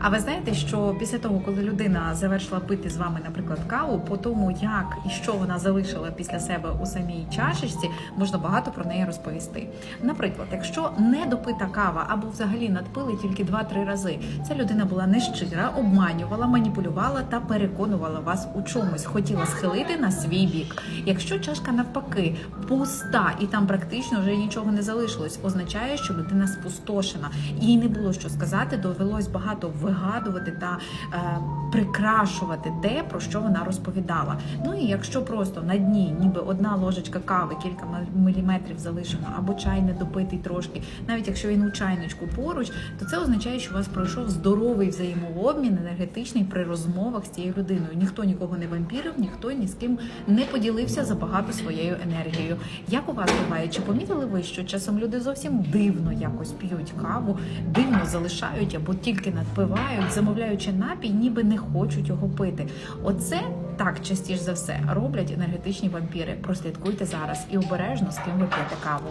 А ви знаєте, що після того, коли людина завершила пити з вами, наприклад, каву, по тому, як і що вона залишила після себе у самій чашечці, можна багато про неї розповісти. Наприклад, якщо не допита кава або взагалі надпили тільки 2-3 рази, ця людина була нещира, обманювала, маніпулювала та переконувала вас у чомусь, хотіла схилити на свій бік. Якщо чашка навпаки пуста і там практично вже нічого не залишилось, означає, що людина спустошена. Їй не було що сказати, довелось багато вигадувати та е, прикрашувати те, про що вона розповідала. Ну і якщо просто на дні, ніби одна ложечка кави, кілька міліметрів залишено, або чай не допитий трошки, навіть якщо він у чайничку поруч, то це означає, що у вас пройшов здоровий взаємообмін енергетичний при розмовах з цією людиною. Ніхто нікого не вампірив, ніхто ні з ким не поділився забагато своєю енергією. Як у вас буває? Чи помітили ви, що часом люди зовсім дивно якось п'ють каву, дивно залишають або тільки надпивають, замовляючи напій, ніби не хочуть його пити? Оце так частіше за все роблять енергетичні вампіри. Прослідкуйте зараз і обережно з ким ви п'єте каву.